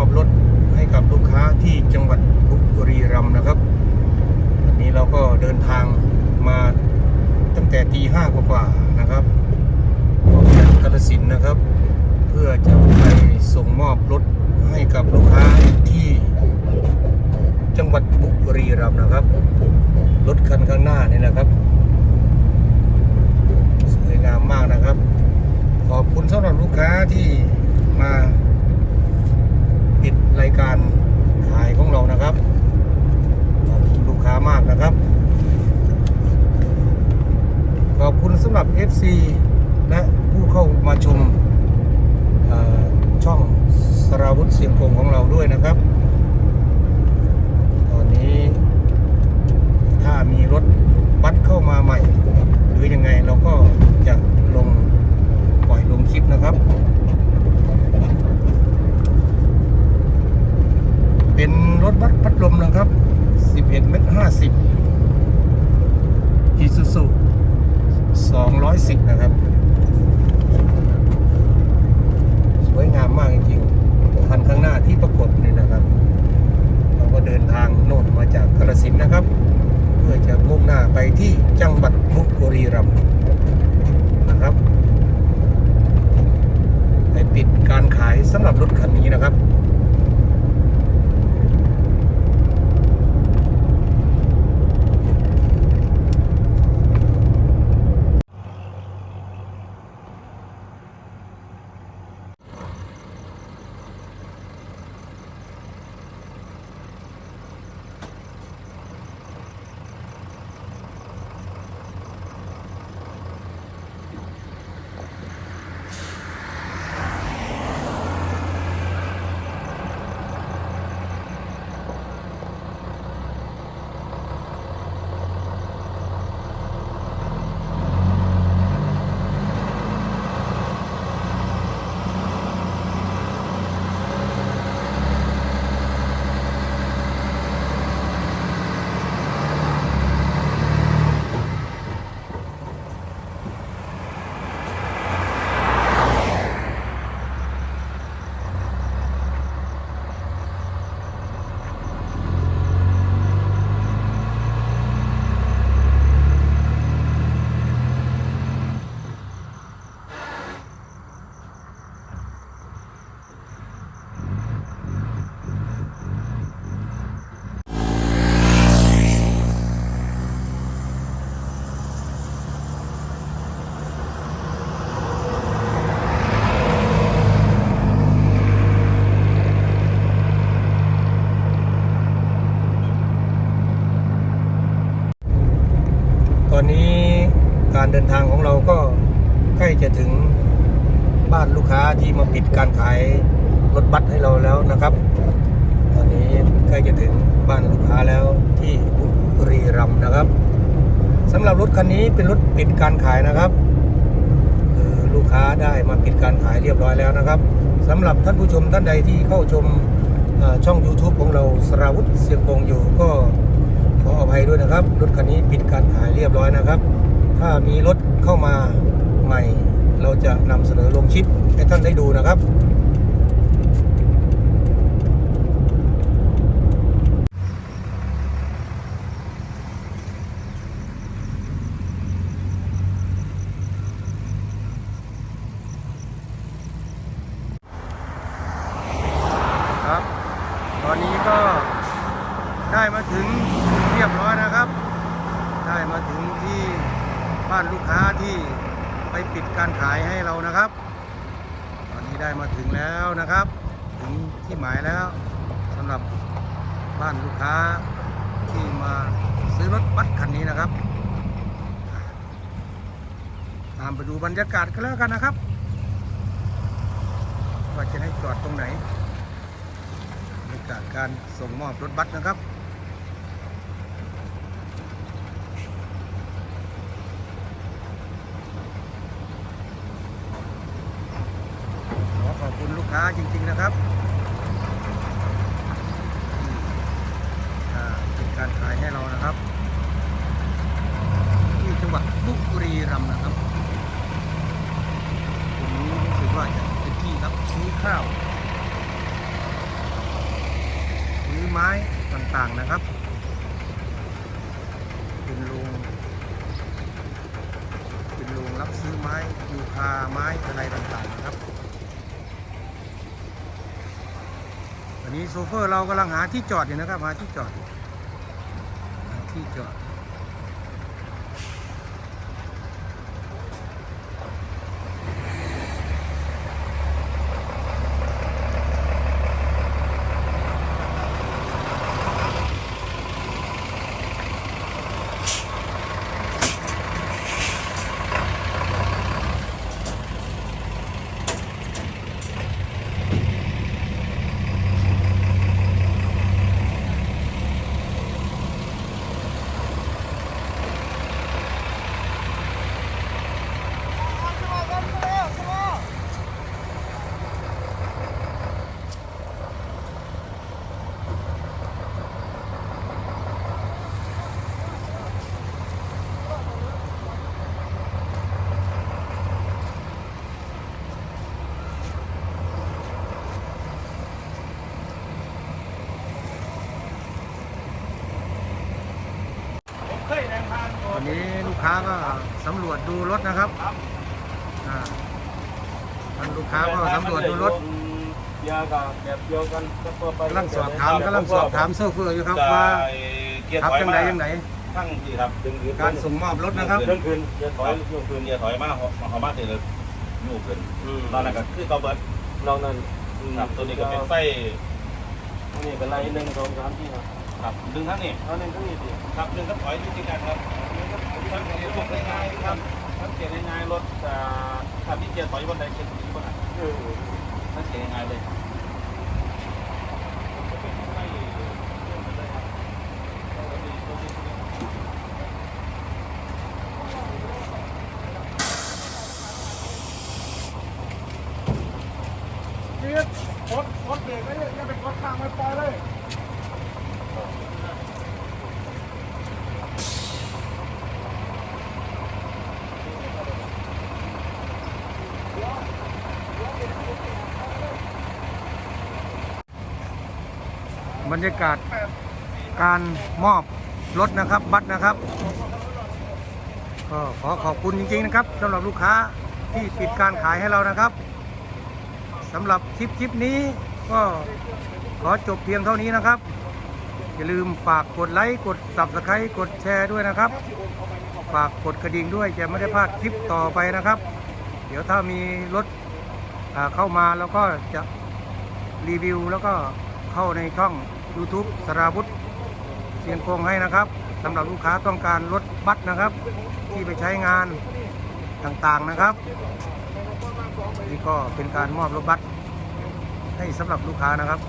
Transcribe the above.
อบรถให้กับลูกค้าที่จังหวัดบุรีรัมย์นะครับวันนี้เราก็เดินทางมาตั้งแต่ตีห้ากว่าๆนะครับออกจากกาฬสินนะครับ เพื่อจะไปส่งมอบรถให้กับลูกค้าที่จังหวัดบุรีรัมย์นะครับ รถคันข้างหน้านี่นะครับ สวยงามมากนะครับ ขอบคุณสำหรับลูกค้าที่มาติดรายการขายของเรานะครับ ขอบคุณลูกค้ามากนะครับ ขอบคุณสำหรับ FC และผู้เข้ามาชมเอ่อช่องสราวุธ เสียงคงของเราด้วยนะครับ ตอนนี้ ถ้ามีรถบัสเข้ามาใหม่ หรือยังไงเราก็จะลงปล่อยลงคลิปนะครับ เป็นรถบัสพัดลมนะครับ 11เมตร50อีซูซู210 นะครับ สวยงามมากจริงๆคันข้างหน้าที่ประกบนี่นะครับ เราก็เดินทางโน่นมาจากกระสินธุ์นะครับ เพื่อจะมุ่งหน้าไปที่จังหวัดบุ รีรัมย์นะครับไปปิดการขายสำหรับรถคันนี้นะครับ อนนี้การเดินทางของเราก็ใกล้จะถึงบ้านลูกค้าที่มาปิดการขายรถบัสให้เราแล้วนะครับ ตอนนี้ใกล้จะถึงบ้านลูกค้าแล้วที่บุรีรัมย์นะครับสำหรับรถคันนี้เป็นรถปิดการขายนะครับคือลูกค้าได้มาปิดการขายเรียบร้อยแล้วนะครับสำหรับท่านผู้ชมท่านใดที่เข้าชมช่อง YouTube ของเราสราวุธเสียงคงอยู่ก็ ออภัยด้วยนะครับ รถคันนี้ปิดการขายเรียบร้อยนะครับ ถ้ามีรถเข้ามาใหม่ เราจะนำเสนอลงชิปให้ท่านได้ดูนะครับครับ ตอนนี้ก็ได้มาถึงเรียบร้อยนะครับ ได้มาถึงที่บ้านลูกค้า ที่ไปปิดการขายให้เรานะครับ ตอนนี้ได้มาถึงแล้วนะครับ ถึงที่หมายแล้วสำหรับบ้านลูกค้าที่มาซื้อรถบัสคันนี้นะครับตามไปดูบรรยากาศกันแล้วกันนะครับ ว่าจะให้จอดตรงไหนบรรยากาศการส่งมอบรถบัสนะครับ ขอขอบคุณลูกค้าจริง ๆนะครับที่อ่าปิดการขายให้เรานะครับ ที่จังหวัดบุรีรัมย์นะครับตรงนี้รู้สึกว่าจะเป็นที่รับซื้อข้าวอไม้ต่างๆนะครับ เป็นโรงเป็นโรงรับซื้อไม้ยูคาไม้อะไรต่างๆนะครับ อันนี้โซเฟอร์เรากำลังหาที่จอดอยู่นะครับหาที่จอดหาที่จอด วันนนี้ลูกค้าก็สำรวจดูรถนะครับอ่าท่านลูกค้าก็สำรวจดูรถยากับแบบเดียวกันก็ตัวไปกำลังสอบถามกำลังสอบถามโซเฟอร์อยู่ครับว่าเกียร์ครับถอยยังมาไงยังไงทั้งที่ครับดึงดึงการส่งมอบรถนะครับเรื่องคืนเกียร์ถอยโยกคืนเกียร์ถอยมาหอมาหอมาเสร็จเลยยูคืนตอนนั้นก็คือตัวเบิร์ดนอกนั้นครับตัวนี้ก็เป็นไฟนี่เป็นไรหนึ่งสองสามสี่ครับครับดึงทั้งนี้เอาหนึ่งก็มีสิครับดึงก็ถอยที่กันครับ ทั้งเกียร์ง่ายๆครับทั้งเกียร์ง่ายๆรถอ่าถ้าที่เกียร์ต่อยบนใดเกียร์ถอยบนไหนเออทั้งเกียร์ง่ายๆเลย เรียกกดกดเบรกไว้เลยอย่าไปกดข้างไม่ปล่อยเลย บรรยากาศการมอบรถนะครับบัตรนะครับก็ขอขอบคุณจริงๆนะครับสำหรับลูกค้าที่ปิดการขายให้เรานะครับสำหรับคลิปคลิปนี้ก็ขอจบเพียงเท่านี้นะครับ อย่าลืมฝากกดไลค์กด subscribe กดแชร์ด้วยนะครับ ฝากกดกระดิ่งด้วยจะไม่ได้พลาดคลิปต่อไปนะครับ เดี๋ยวถ้ามีรถเข้ามาแล้วก็จะรีวิวแล้วก็เข้าในช่อง YouTube สราวุธเชียงคงให้นะครับสำหรับลูกค้าต้องการรถบัสนะครับ ที่ไปใช้งานต่างๆนะครับ นี่ก็เป็นการมอบรถบัสให้สำหรับลูกค้านะครับ